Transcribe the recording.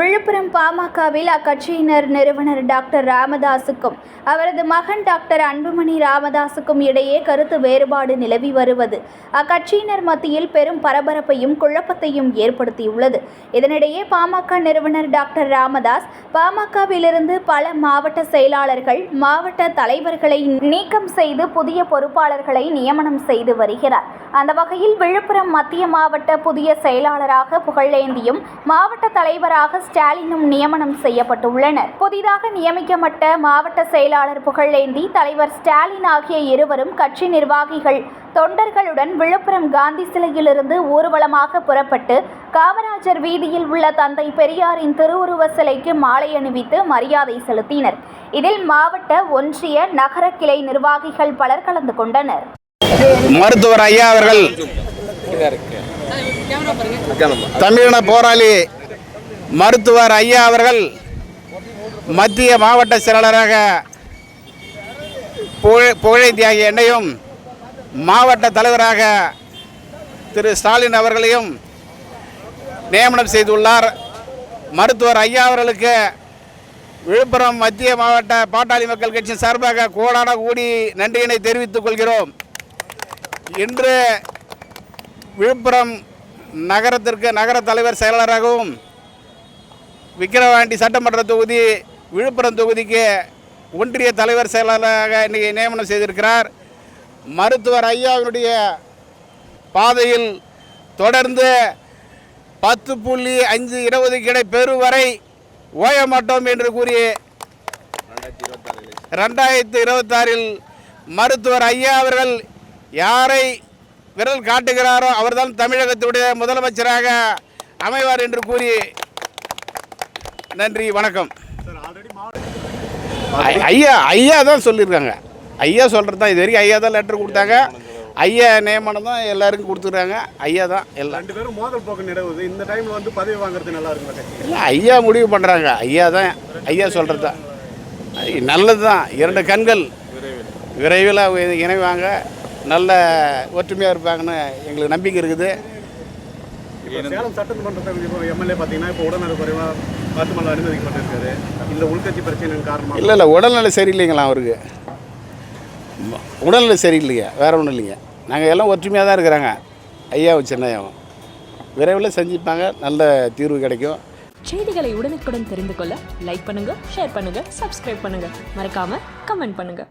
விழுப்புரம் பாமகவில் அக்கட்சியினர் நிறுவனர் டாக்டர் ராமதாசுக்கும் அவரது மகன் டாக்டர் அன்புமணி ராமதாசுக்கும் இடையே கருத்து வேறுபாடு நிலவி வருவது அக்கட்சியினர் மத்தியில் பெரும் பரபரப்பையும் குழப்பத்தையும் ஏற்படுத்தியுள்ளது. இதனிடையே பாமக நிறுவனர் டாக்டர் ராமதாஸ் பாமகவிலிருந்து பல மாவட்ட செயலாளர்கள் மாவட்ட தலைவர்களை நீக்கம் செய்து புதிய பொறுப்பாளர்களை நியமனம் செய்து வருகிறார். அந்த வகையில் விழுப்புரம் மத்திய மாவட்ட புதிய செயலாளராக புகழேந்தியும் மாவட்ட தலைவராக ஸ்டாலினும் நியமனம் செய்யப்பட்டுள்ளனர். புதிதாக நியமிக்கப்பட்ட மாவட்ட செயலாளர் புகழேந்தி தலைவர் ஸ்டாலின் ஆகிய இருவரும் கட்சி நிர்வாகிகள் தொண்டர்களுடன் விழுப்புரம் காந்தி சிலையிலிருந்து ஊர்வலமாக புறப்பட்டு காமராஜர் வீதியில் உள்ள தந்தை பெரியாரின் திருவுருவ சிலைக்கு மாலை அணிவித்து மரியாதை செலுத்தினர். இதில் மாவட்ட ஒன்றிய நகர கிளை நிர்வாகிகள் பலர் கலந்து கொண்டனர். மருத்துவர் ஐயா அவர்கள் தமிழின போராளி மருத்துவர் ஐயா அவர்கள் மத்திய மாவட்ட செயலாளராக புகழ் புகழேந்தி ஆகிய என்னையும் மாவட்ட தலைவராக திரு ஸ்டாலின் அவர்களையும் நியமனம் செய்துள்ளார். மருத்துவர் ஐயா அவர்களுக்கு விழுப்புரம் மத்திய மாவட்ட பாட்டாளி மக்கள் கட்சியின் சார்பாக கோடான கூடி நன்றியினை தெரிவித்துக் கொள்கிறோம். இன்று விழுப்புரம் நகரத்திற்கு நகர தலைவர் செயலாளராகவும் விக்கிரவாண்டி சட்டமன்ற தொகுதி விழுப்புரம் தொகுதிக்கு ஒன்றிய தலைவர் செயலாளராக இன்றைக்கி நியமனம் செய்திருக்கிறார். மருத்துவர் ஐயாவினுடைய பாதையில் தொடர்ந்து பத்து புள்ளி அஞ்சு இடஒதுக்கீடை பெறும் வரை ஓய மாட்டோம் என்று கூறி ரெண்டாயிரத்தி இருபத்தாறில் மருத்துவர் ஐயா அவர்கள் யாரை விரல் காட்டுகிறாரோ அவர்தான் தமிழகத்துடைய முதலமைச்சராக அமைவார் என்று கூறி நன்றி வணக்கம். ஐயா ஐயா தான் சொல்லியிருக்காங்க. ஐயா சொல்கிறது தான் இது வரைக்கும் ஐயா தான் லெட்டர் கொடுத்தாங்க. ஐயா நியமனம் தான் எல்லாருக்கும் கொடுத்துருக்காங்க. ஐயா தான் எல்லாம் ரெண்டு பேரும் மோதல் போக்கு நிலவுது. இந்த டைம்ல வந்து பதவி வாங்குறது நல்லா இருக்கும் இல்லை ஐயா முடிவு பண்ணுறாங்க ஐயா தான் ஐயா சொல்கிறது தான். நல்லது தான். இரண்டு கண்கள் விரைவில் இணைவாங்க. நல்ல ஒற்றுமையாக இருப்பாங்கன்னு எங்களுக்கு நம்பிக்கை இருக்குது. சேலம் சட்டமன்ற தொகுதி எம்எல்ஏ பார்த்தீங்கன்னா இப்போ உடல்நல குறைவா காத்துமல்ல அனுமதிக்கப்பட்டிருக்காரு இந்த உள்கட்சி பிரச்சனையின் காரணமா இல்லை இல்லை உடல்நிலை சரியில்லைங்களா அவருக்கு? உடல்நிலை சரியில்லைங்க வேற ஒன்றும் இல்லைங்க நாங்கள் எல்லாம் ஒற்றுமையாக தான் இருக்கிறாங்க. ஐயாவும் சின்னையாவும். விரைவில் செஞ்சுப்பாங்க நல்ல தீர்வு கிடைக்கும். செய்திகளை உடனுக்குடன் தெரிந்து கொள்ள லைக் பண்ணுங்க ஷேர் பண்ணுங்க சப்ஸ்கிரைப் பண்ணுங்க. மறக்காம கமெண்ட் பண்ணுங்க.